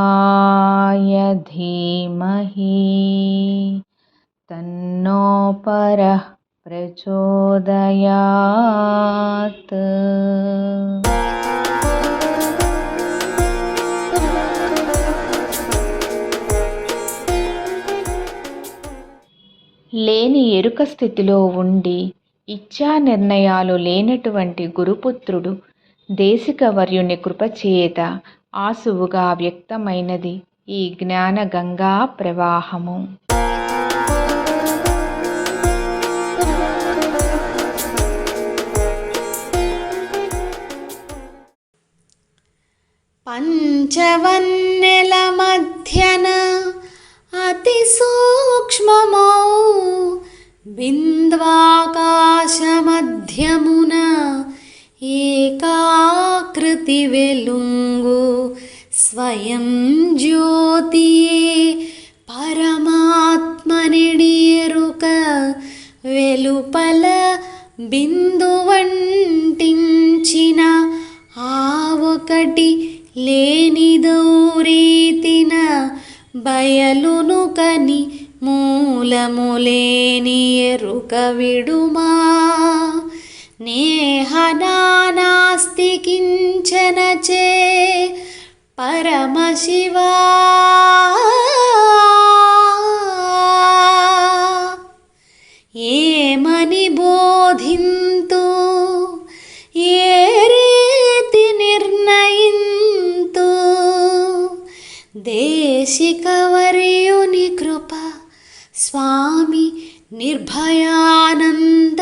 ध्रुवाय धीमहि तन्नो परः प्रचोदयात् లేని ఎరుక స్థితిలో ఉండి ఇచ్ఛా నిర్ణయాలు లేనటువంటి గురుపుత్రుడు దేశిక వర్యుని కృపచేత ఆసువుగా వ్యక్తమైనది ఈ జ్ఞాన గంగా ప్రవాహము. పంచవన్నెల మధ్యన అతి సూక్ష్మమౌ బింద్వాకా బిందువంటించిన ఆ ఒకటి లేనిదౌరీతిన బయలును కని మూలములేని ఎరుక విడుమా. నేహనానాస్తి కించన చే పరమశివా. దేశికవర్యుని కృప స్వామి నిర్భయానంద.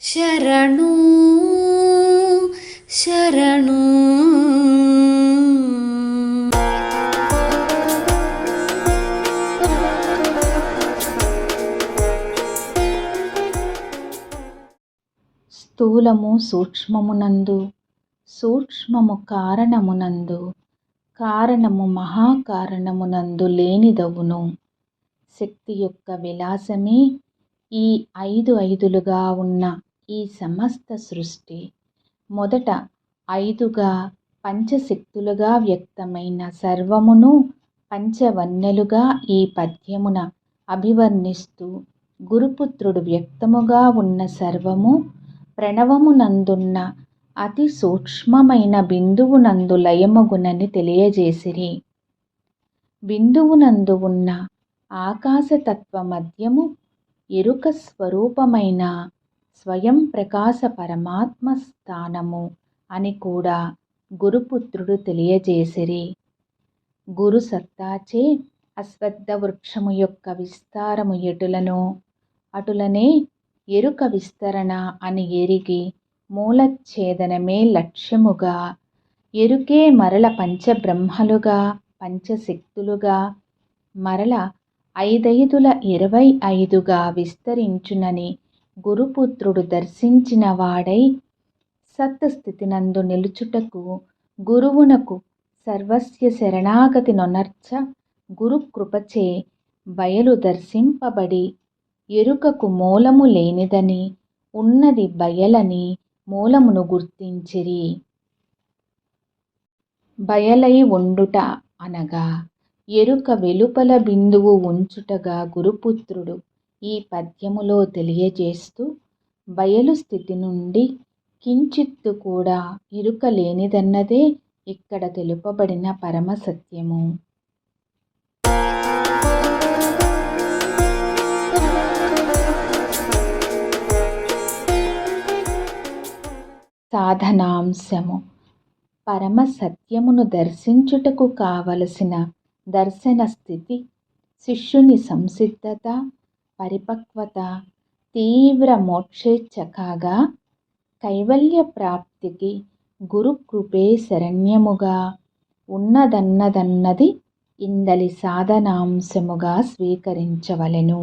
శరణు శరణు. స్థూలము సూక్ష్మమునందు సూక్ష్మము కారణమునందు కారణము మహాకారణమునందు లేనిదవును. శక్తి యొక్క విలాసమే ఈ ఐదు ఐదులుగా ఉన్న ఈ సమస్త సృష్టి. మొదట ఐదుగా పంచశక్తులుగా వ్యక్తమైన సర్వమును పంచవన్నెలుగా ఈ పద్యమున అభివర్ణిస్తూ గురుపుత్రుడు వ్యక్తముగా ఉన్న సర్వము ప్రణవమునందున్న అతి సూక్ష్మమైన బిందువునందు లయమగునని తెలియజేసిరి. బిందువునందు ఉన్న ఆకాశతత్వ మధ్యము ఎరుక స్వరూపమైన స్వయం ప్రకాశ పరమాత్మ స్థానము అని కూడా గురుపుత్రుడు తెలియజేసిరి. గురు సత్తాచే అశ్వత్థ వృక్షము యొక్క విస్తారము ఎటులను? అటులనే ఎరుక విస్తరణ అని ఎరిగి మూలఛేదనమే లక్ష్యముగా ఎరుకే మరల పంచబ్రహ్మలుగా పంచశక్తులుగా మరల ఐదైదుల ఇరవై ఐదుగా విస్తరించునని గురుపుత్రుడు దర్శించిన వాడై సత్స్థితినందు నిలుచుటకు గురువునకు సర్వస్య శరణాగతి నొనర్చ గురుకృపచే బయలు దర్శింపబడి ఎరుకకు మూలము లేనిదని ఉన్నది బయలని మూలమును గుర్తించిరి. బయలై ఉండుట అనగా ఎరుక వెలుపల బిందువు ఉంచుటగా గురుపుత్రుడు ఈ పద్యములో తెలియజేస్తూ బయలు స్థితి నుండి కించిత్తు కూడా ఇరుక లేనిదన్నదే ఇక్కడ తెలుపబడిన పరమసత్యము సాధనాంశము. పరమ సత్యమును దర్శించుటకు కావలసిన దర్శన స్థితి శిష్యుని సంసిద్ధత పరిపక్వత తీవ్ర మోక్షేచ్ఛ కాగా కైవల్య ప్రాప్తికి గురుకృపే శరణ్యముగా ఉన్నదన్నదన్నది ఇందలి సాధనాంశముగా స్వీకరించవలెను.